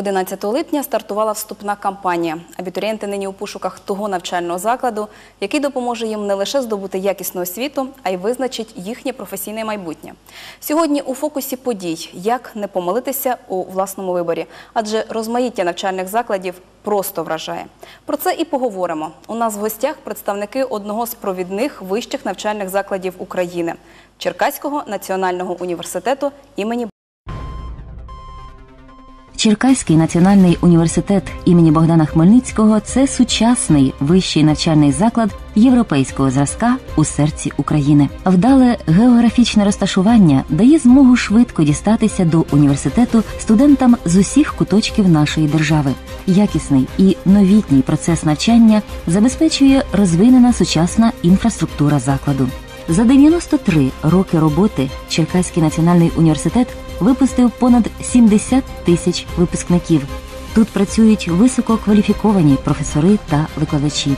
11 липня стартувала вступна кампанія. Абітурієнти нині у пошуках того навчального закладу, який допоможе їм не лише здобути якісну освіту, а й визначить їхнє професійне майбутнє. Сьогодні у фокусі подій як не помилитися у власному виборі, адже розмаїття навчальних закладів просто вражає. Про це і поговоримо. У нас в гостях представники одного з провідних вищих навчальних закладів України Черкаського національного університету імені Черкаський національний університет імені Богдана Хмельницького це сучасний вищий навчальний заклад європейського зразка у серці України. Вдале географічне розташування дає змогу швидко дістатися до університету студентам з усіх куточків нашої держави. Якісний і новітній процес навчання забезпечує розвинена сучасна інфраструктура закладу. За 93 роки роботи Черкаський національний університет випустив понад 70 тисяч випускників. Тут працюють висококваліфіковані професори та викладачі.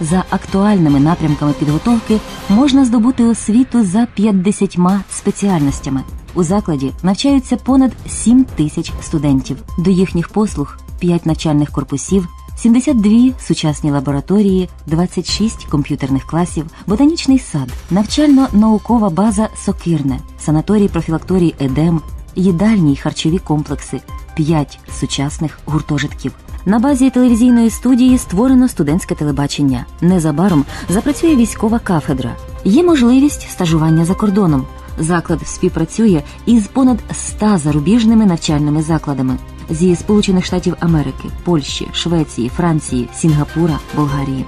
За актуальними напрямками підготовки можна здобути освіту за 50 спеціальностями. У закладі навчаються понад 7 тисяч студентів. До їхніх послуг 5 навчальних корпусів, 72 сучасні лабораторії, 26 комп'ютерних класів, ботанічний сад, навчально-наукова база Сокирне, санаторій профілакторій Едем, їдальні й харчові комплекси, 5 сучасних гуртожитків. На базі телевізійної студії створено студентське телебачення. Незабаром запрацює військова кафедра. Є можливість стажування за кордоном. Заклад співпрацює із понад 100 зарубіжними навчальними закладами зі Сполучених Штатів Америки, Польщі, Швеції, Франції, Сінгапура, Болгарії.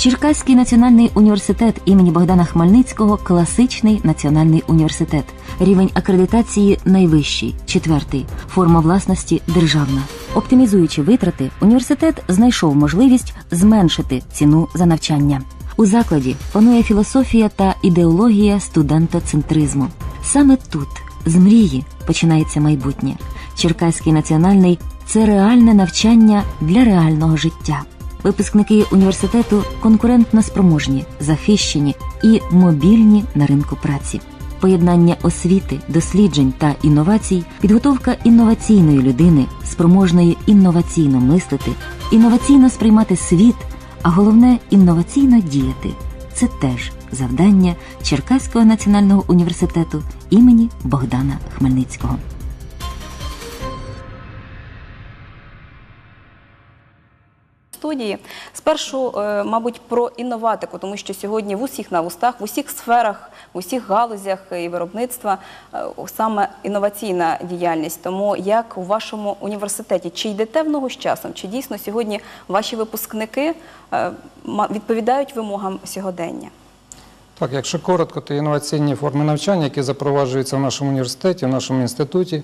Черкаський національний університет імені Богдана Хмельницького класичний національний університет. Рівень акредитації найвищий, четвертий, форма власності державна. Оптимізуючи витрати, університет знайшов можливість зменшити ціну за навчання. У закладі панує філософія та ідеологія студентоцентризму. Саме тут, з мрії, починається майбутнє. Черкаський національний це реальне навчання для реального життя. Випускники університету конкурентно спроможні, захищені і мобільні на ринку праці. Поєднання освіти, досліджень та інновацій, підготовка інноваційної людини, спроможної інноваційно мислити, інноваційно сприймати світ, а головне інноваційно діяти. Це теж завдання Черкаського національного університету імені Богдана Хмельницького. Студії. Спершу, е, мабуть, про інноватику, тому що сьогодні в усіх на устах, в усіх сферах, в усіх галузях і виробництва е, саме інноваційна діяльність. Тому як у вашому університеті, чи йдете в ногу з часом, чи дійсно сьогодні ваші випускники е, відповідають вимогам сьогодення? Так, якщо коротко, то інноваційні форми навчання, які запроваджуються в нашому університеті, в нашому інституті,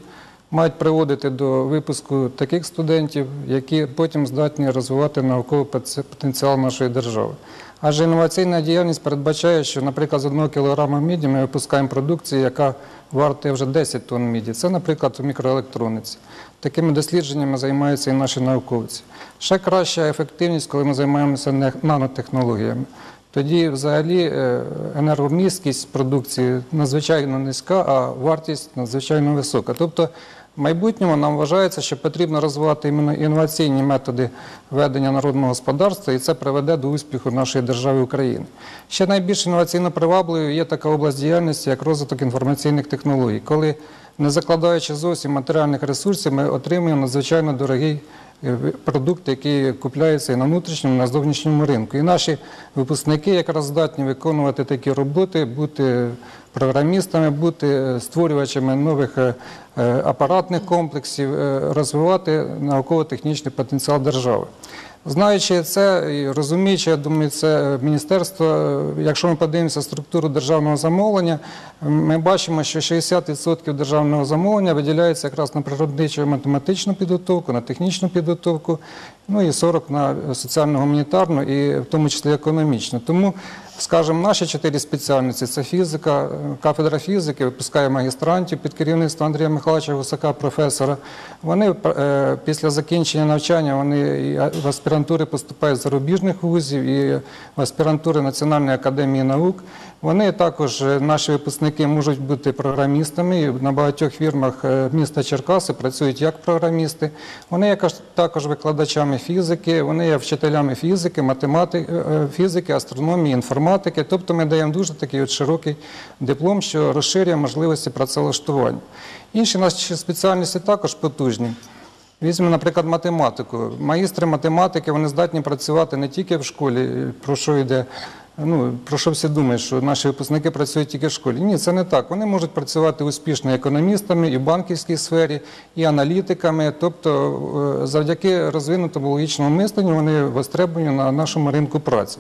мають приводити до випуску таких студентів, які потім здатні розвивати науковий потенціал нашої держави. Адже інноваційна діяльність передбачає, що, наприклад, з одного кілограма міді ми випускаємо продукцію, яка вартує вже 10 тонн міді. Це, наприклад, у мікроелектрониці. Такими дослідженнями займаються і наші науковці. Ще краща ефективність, коли ми займаємося нанотехнологіями. Тоді взагалі е, енергомісткість продукції надзвичайно низька, а вартість надзвичайно висока. Тобто в майбутньому нам вважається, що потрібно розвивати іменно інноваційні методи ведення народного господарства, і це приведе до успіху нашої держави України. Ще найбільш інноваційно привабливою є така область діяльності, як розвиток інформаційних технологій, коли не закладаючи зовсім матеріальних ресурсів, ми отримуємо надзвичайно дорогий продукт, який купляється і на внутрішньому, і на зовнішньому ринку. І наші випускники якраз здатні виконувати такі роботи, бути програмістами, бути е, створювачами нових е, е, апаратних комплексів, е, розвивати науково-технічний потенціал держави. Знаючи це і розуміючи, я думаю, це міністерство, якщо ми подивимося структуру державного замовлення, ми бачимо, що 60% державного замовлення виділяється якраз на природничу і математичну підготовку, на технічну підготовку, ну і 40% на соціально-гуманітарну і в тому числі економічну. Тому, скажімо, наші чотири спеціальності це фізика, е, кафедра фізики, випускає магістрантів під керівництвом Андрія Михайловича Гусака, професора. Вони е, після закінчення навчання в аспірантури поступають з зарубіжних вузів і в аспірантури Національної академії наук. Вони також, е, наші випускники, можуть бути програмістами. На багатьох фірмах міста Черкаси працюють як програмісти. Вони також викладачами фізики, вони є вчителями фізики, математики, фізики, астрономії, інформатики. Тобто ми даємо дуже такий от широкий диплом, що розширює можливості працевлаштування. Інші наші спеціальності також потужні. Візьмемо, наприклад, математику. Магістри математики вони здатні працювати не тільки в школі, про що йде. Ну, про що всі думають, що наші випускники працюють тільки в школі. Ні, це не так. Вони можуть працювати успішно економістами і в банківській сфері, і аналітиками. Тобто, е, завдяки розвинутому логічному мисленню вони востребовані на нашому ринку праці.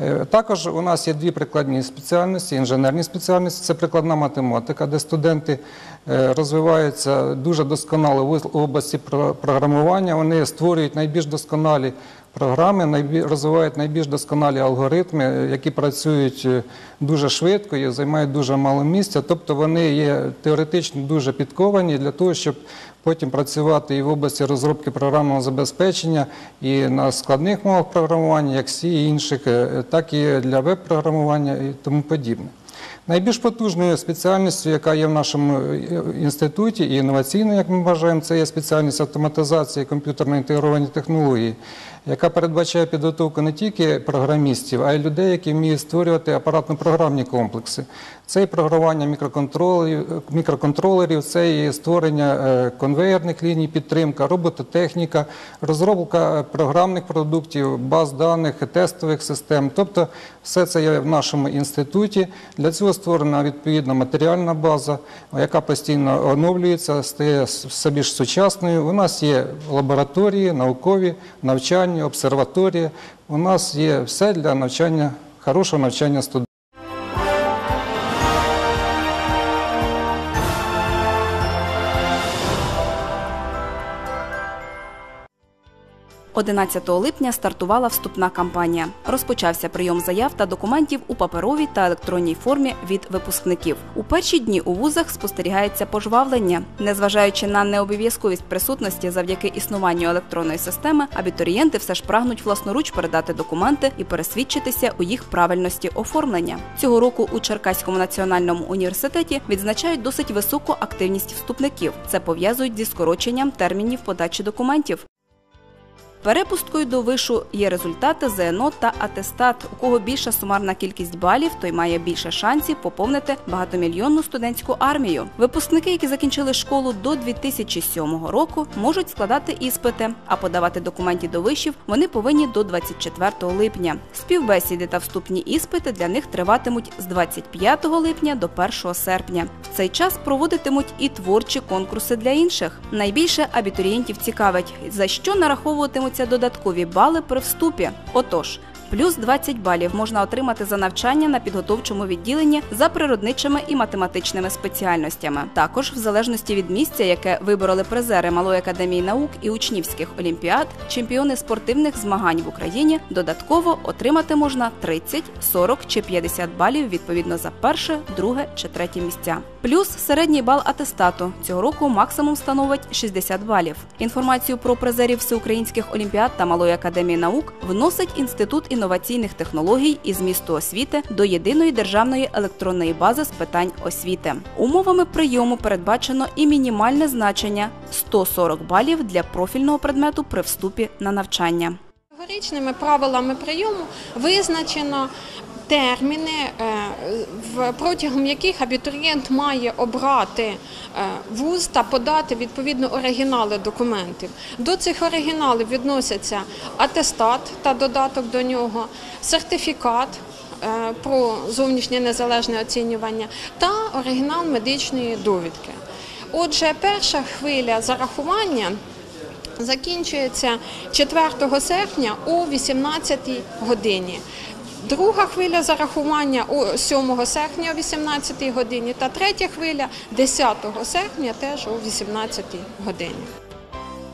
Е, Також у нас є дві прикладні спеціальності, інженерні спеціальності. Це прикладна математика, де студенти е, розвиваються дуже досконало в області про- програмування. Вони створюють найбільш досконалі програми, розвивають найбільш досконалі алгоритми, які працюють е, дуже швидко і займають дуже мало місця. Тобто вони є теоретично дуже підковані для того, щоб потім працювати і в області розробки програмного забезпечення, і на складних мовах програмування, як C і інших, е, так і для веб-програмування і тому подібне. Найбільш потужною спеціальністю, яка є в нашому е, інституті, і інноваційною, як ми вважаємо, це є спеціальність автоматизації комп'ютерно інтегровані технології, яка передбачає підготовку не тільки програмістів, а й людей, які вміють створювати апаратно-програмні комплекси. Це і мікроконтролерів, мікроконтролерів, це і створення е, конвейерних ліній, підтримка, робототехніка, розробка програмних продуктів, баз даних, тестових систем. Тобто все це є в нашому інституті. Для цього створена відповідна матеріальна база, яка постійно оновлюється, стає все більш сучасною. У нас є лабораторії, наукові, навчання, обсерваторії. У нас є все для навчання, хорошого навчання студентів. 11 липня стартувала вступна кампанія. Розпочався прийом заяв та документів у паперовій та електронній формі від випускників. У перші дні у вузах спостерігається пожвавлення. Незважаючи на необов'язковість присутності завдяки існуванню електронної системи, абітурієнти все ж прагнуть власноруч передати документи і пересвідчитися у їх правильності оформлення. Цього року у Черкаському національному університеті відзначають досить високу активність вступників. Це пов'язують зі скороченням термінів подачі документів. Перепусткою до вишу є результати ЗНО та атестат. У кого більша сумарна кількість балів, той має більше шансів поповнити багатомільйонну студентську армію. Випускники, які закінчили школу до 2007 року, можуть складати іспити, а подавати документи до вишів вони повинні до 24 липня. Співбесіди та вступні іспити для них триватимуть з 25 липня до 1 серпня. В цей час проводитимуть і творчі конкурси для інших. Найбільше абітурієнтів цікавить, за що нараховуватимуться додаткові бали при вступі. Отож. Плюс 20 балів можна отримати за навчання на підготовчому відділенні за природничими і математичними спеціальностями. Також, в залежності від місця, яке вибороли призери Малої академії наук і учнівських олімпіад, чемпіони спортивних змагань в Україні, додатково отримати можна 30, 40 чи 50 балів відповідно за перше, друге чи третє місця. Плюс середній бал атестату цього року максимум становить 60 балів. Інформацію про призерів всеукраїнських олімпіад та Малої академії наук вносить інститут інноваційних технологій і місту освіти до єдиної державної електронної бази з питань освіти. Умовами прийому передбачено і мінімальне значення 140 балів для профільного предмету при вступі на навчання. Категоричними правилами прийому визначено терміни, е, протягом яких абітурієнт має обрати е, вуз та подати відповідно оригінали документів. До цих оригіналів відносяться атестат та додаток до нього, сертифікат. е, Про зовнішнє незалежне оцінювання та оригінал медичної довідки. Отже, перша хвиля зарахування закінчується 4 серпня о 18 годині. Друга хвиля зарахування о 7 серпня о 18 годині та третя хвиля 10 серпня теж о 18 годині.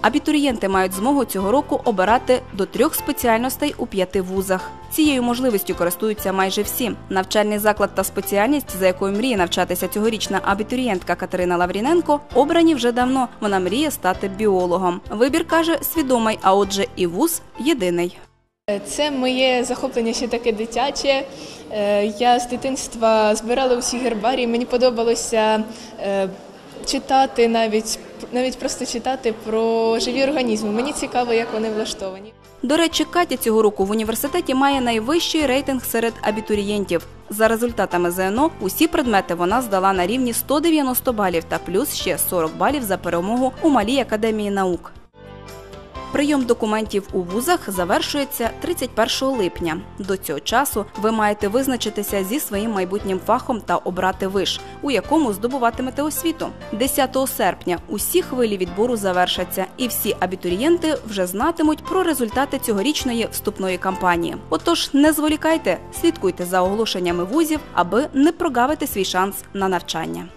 Абітурієнти мають змогу цього року обирати до трьох спеціальностей у п'яти вузах. Цією можливістю користуються майже всі. Навчальний заклад та спеціальність, за якою мріє навчатися цьогорічна абітурієнтка Катерина Лавріненко, обрані вже давно. Вона мріє стати біологом. Вибір каже свідомий, а отже, і вуз єдиний. Це моє захоплення ще таке дитяче. Е, Я з дитинства збирала усі гербарії. Мені подобалося е, читати навіть навіть просто читати про живі організми. Мені цікаво, як вони влаштовані. До речі, Катя цього року в університеті має найвищий рейтинг серед абітурієнтів. За результатами ЗНО усі предмети вона здала на рівні 190 балів та плюс ще 40 балів за перемогу у Малій академії наук. Прийом документів у вузах завершується 31 липня. До цього часу ви маєте визначитися зі своїм майбутнім фахом та обрати виш, у якому здобуватимете освіту. 10 серпня усі хвилі відбору завершаться, і всі абітурієнти вже знатимуть про результати цьогорічної вступної кампанії. Отож, не зволікайте, слідкуйте за оголошеннями вузів, аби не прогавити свій шанс на навчання.